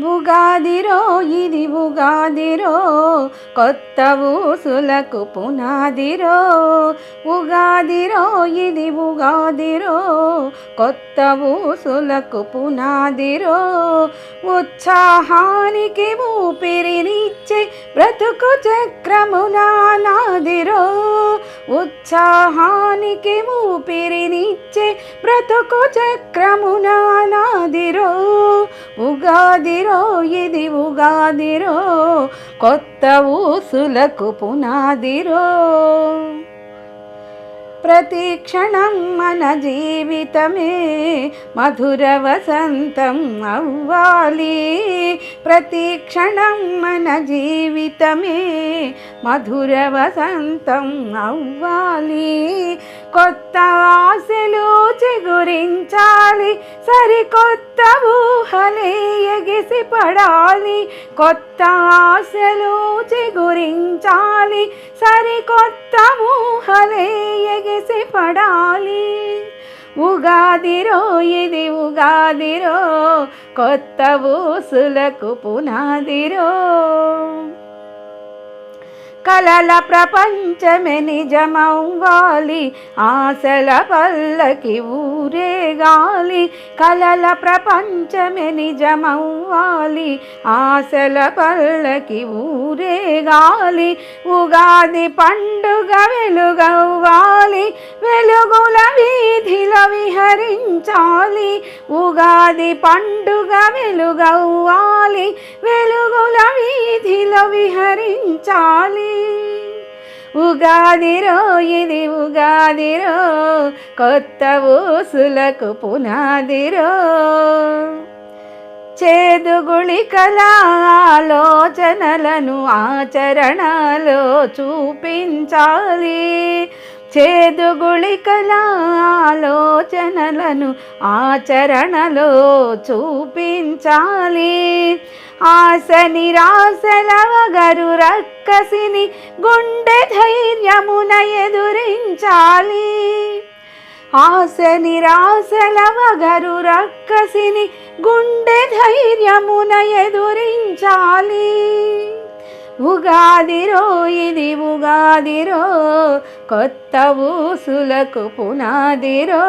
ఉగాదిరో ఇది ఉగాదిరో కొత్త ఊసులకు పునాదిరో. ఉగాదిరో ఇది ఉగాదిరో కొత్త ఊసులకు పునాదిరో. ఉత్సాహానికి ఊపిరినిచ్చే బ్రతుకు చక్రమునాదిరో ఉత్సాహానికి నిచ్చే బ్రతుకు చక్రమునాదిరో ఉగాదిరో ఇది ఉగాదిరో కొత్త ఊసులకు పునాదిరో. ప్రతి క్షణం మన జీవితమే మధుర వసంతం అవ్వాలి. ప్రతి క్షణం మన జీవితమే మధుర వసంతం అవ్వాలి. కొత్త ఆశలు చాలి సరికొత్త ఊహలే ఎగిసి పడాలి కొత్త ఆశలు చిగురించాలి. సరికొత్త ఊహలే ఎగిసి పడాలి ఉగాదిరో ఇది ఉగాదిరో కొత్త ఊసులకు పునాదిరో. కలల ప్రపంచమే నిజమవ్వాలి ఆశల పల్లకి ఊరేగాలి. కలల ప్రపంచమే నిజమవ్వాలి ఆశల పల్లకి ఊరేగాలి. ఉగాది పండుగ వెలుగవ్వాలి. వెలుగుల వీధిల విహరించాలి. ఉగాది పండుగ వెలుగవ్వాలి వెలుగుల వీధిలో విహరించాలి. ఉగాదిరో ఇది ఉగాదిరో కొత్త ఊసులకు పునాదిరో. చేదుగుళికల ఆలోచనలను ఆచరణలో చూపించాలి. చేదుగుళికల ఆలోచనలను ఆచరణలో చూపించాలి. ఆశ నిరాశల వగరు రక్కసిని గుండె ధైర్యమున ఎదురించాలి. ఆశ నిరాశల వగరు రక్కసిని గుండె ధైర్యమున ఎదురించాలి. ఉగాదిరో ఇది ఉగాదిరో కొత్త ఊసులకు పునాదిరో.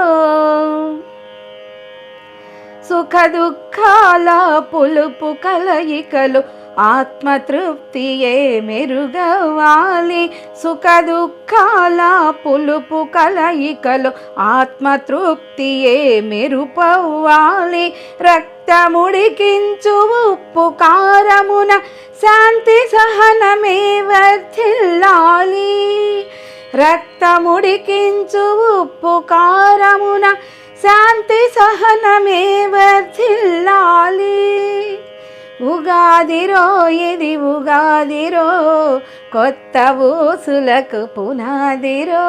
సుఖ దుఃఖాల పులుపు కలయికలు ఆత్మతృప్తియే మెరుగవాలి. సుఖ దుఃఖాల పులుపు కలయికలు ఆత్మతృప్తియే మెరుపవ్వాలి. రక్తముడికించు ఉప్పు కారమున శాంతి సహనమే వర్ధిల్లాలి. రక్తముడికించు ఉప్పు కారమున శాంతి సహనమే వర్ధిల్లాలి. ఉగాదిరో ఇది ఉగాదిరో కొత్త ఊసులకు పునాదిరో.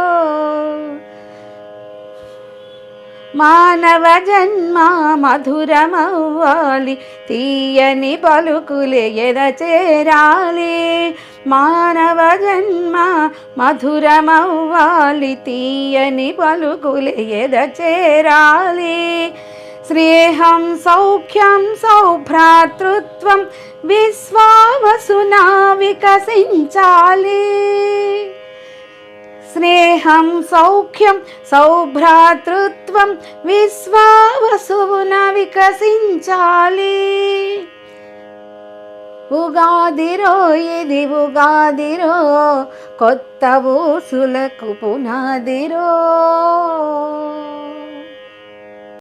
మానవ జన్మ మధురమవ్వాలి తీయని పలుకులే ఎదచేరాలి మానవ జన్మ మధురమవ్వాలి తీయని పలుకులే ఎద చేరాలి స్నేహం సౌఖ్యం సౌభ్రాతృత్వం విశ్వావసునా వికసించాలి. స్నేహం సౌఖ్యం సౌభ్రాతృత్వం విశ్వావసువున వికసించాలి. ఉగాదిరో ఇది ఉగాదిరో కొత్త ఊసులకు పునాదిరో.